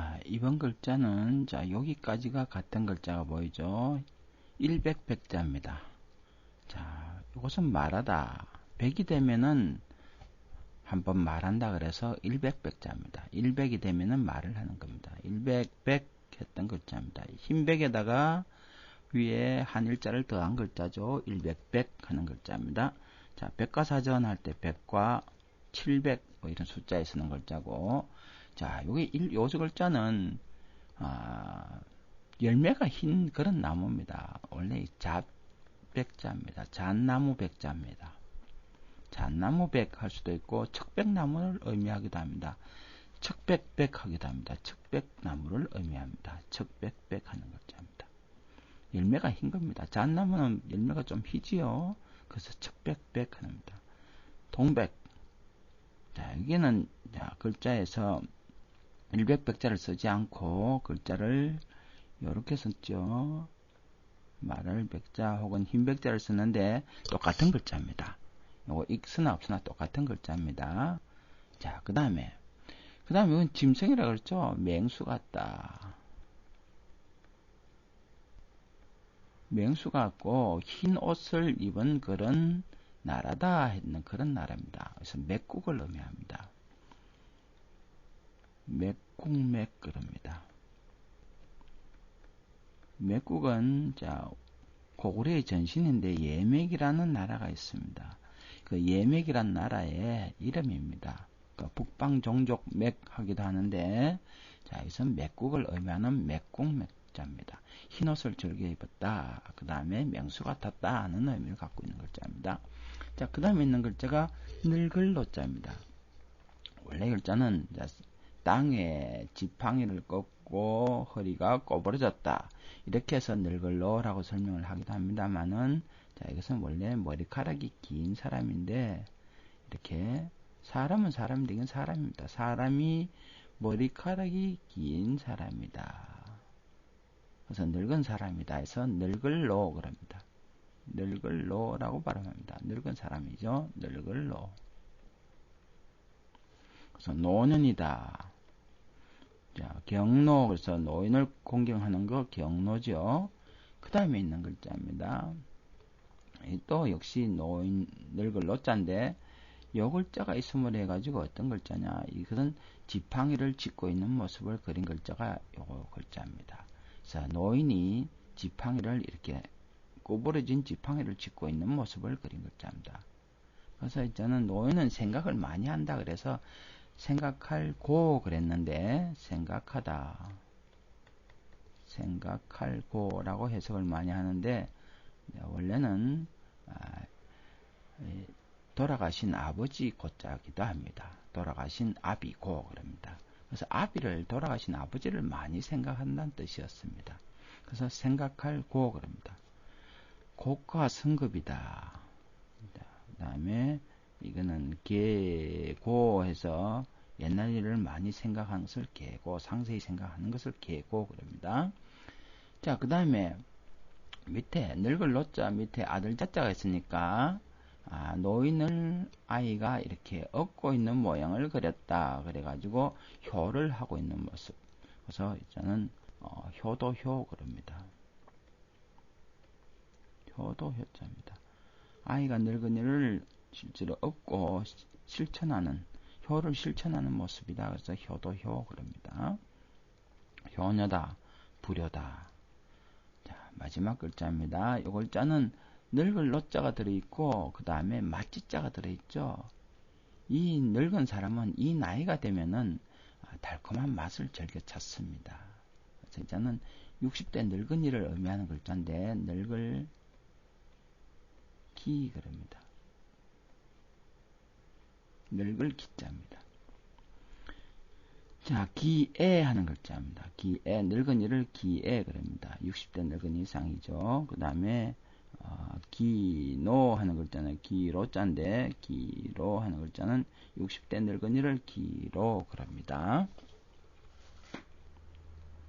자, 이번 글자는, 자, 여기까지가 같은 글자가 보이죠? 100, 100자입니다. 자, 이것은 말하다. 100이 되면은, 한번 말한다 그래서 100, 100자입니다. 100이 되면은 말을 하는 겁니다. 100, 100 했던 글자입니다. 흰백에다가 위에 한 일자를 더한 글자죠. 100, 100 하는 글자입니다. 자, 백과사전 할때 100과 700, 뭐 이런 숫자에 쓰는 글자고, 자, 여기 일, 요 글자는, 아, 열매가 흰 그런 나무입니다. 원래 잡백자입니다. 잣나무 백자입니다. 잣나무 백 할 수도 있고, 척백나무를 의미하기도 합니다. 척백백 하기도 합니다. 척백나무를 의미합니다. 척백백 하는 글자입니다. 열매가 흰 겁니다. 잣나무는 열매가 좀 희지요. 그래서 척백백 합니다. 동백. 자, 여기는 자, 글자에서 일백백자를 쓰지 않고 글자를 이렇게 썼죠. 말을 백자 혹은 흰 백자를 쓰는데 똑같은 글자입니다. 요거 익스나 없으나 똑같은 글자입니다. 자, 그 다음에 그 다음에 이건 짐승이라 그랬죠. 맹수 같다. 맹수 같고 흰 옷을 입은 그런 나라다 했는 그런 나라입니다. 그래서 맥국을 의미합니다. 맥국맥 그럽니다. 맥국은 자 고구려의 전신인데 예맥이라는 나라가 있습니다. 그 예맥이란 나라의 이름입니다. 그 북방 종족 맥 하기도 하는데 자 여기서 맥국을 의미하는 맥국 맥자입니다. 흰옷을 즐겨 입었다. 그 다음에 맹수 같았다 하는 의미를 갖고 있는 글자입니다. 자, 그 다음에 있는 글자가 늙을 노자입니다. 원래 글자는 땅에 지팡이를 꺾고 허리가 꼬부러졌다. 이렇게 해서 늙을로라고 설명을 하기도 합니다만은 자, 이것은 원래 머리카락이 긴 사람인데 이렇게 사람은 사람인데 이건 사람입니다. 사람이 머리카락이 긴 사람이다. 그래서 늙은 사람이다 해서 늙을로 그럽니다. 늙을로라고 발음합니다. 늙은 사람이죠. 늙을로. 그래서 노년이다. 자, 경로 그래서 노인을 공경하는 거 경로죠. 그 다음에 있는 글자입니다. 또 역시 노인 늙을 노자인데 요 글자가 있음을 해가지고 어떤 글자냐 이것은 지팡이를 짚고 있는 모습을 그린 글자가 요 글자입니다. 자 노인이 지팡이를 이렇게 구부러진 지팡이를 짚고 있는 모습을 그린 글자입니다. 그래서 저는 노인은 생각을 많이 한다 그래서 생각할 고 그랬는데 생각하다 생각할 고 라고 해석을 많이 하는데 원래는 아, 돌아가신 아버지 고자기도 합니다. 돌아가신 아비고 그럽니다. 그래서 아비를 돌아가신 아버지를 많이 생각한다는 뜻이었습니다. 그래서 생각할 고 그럽니다. 고가 성급이다. 그 다음에 이거는 계고 해서 옛날 일을 많이 생각하는 것을 계고 상세히 생각하는 것을 계고 그럽니다. 자, 그 다음에 밑에 늙을 노자 밑에 아들 자자가 있으니까 아, 노인을 아이가 이렇게 업고 있는 모양을 그렸다. 그래가지고 효를 하고 있는 모습. 그래서 저는 어, 효도효 그럽니다. 효도 효자입니다. 아이가 늙은이를 실제로 업고 실천하는 효를 실천하는 모습이다. 그래서 효도 효 그럽니다. 효녀다, 불효다. 자, 마지막 글자입니다. 이 글자는 늙을 노자가 들어있고 그 다음에 맛지자가 들어있죠. 이 늙은 사람은 이 나이가 되면은 달콤한 맛을 즐겨 찾습니다. 이제는 60대 늙은이를 의미하는 글자인데 늙을 기 그럽니다. 늙을 기자입니다. 자, 기에 하는 글자입니다. 기에, 늙은이를 기에 그럽니다. 60대 늙은이 이상이죠. 그 다음에, 어, 기노 하는 글자는 기로자인데, 기로 하는 글자는 60대 늙은이를 기로 그럽니다.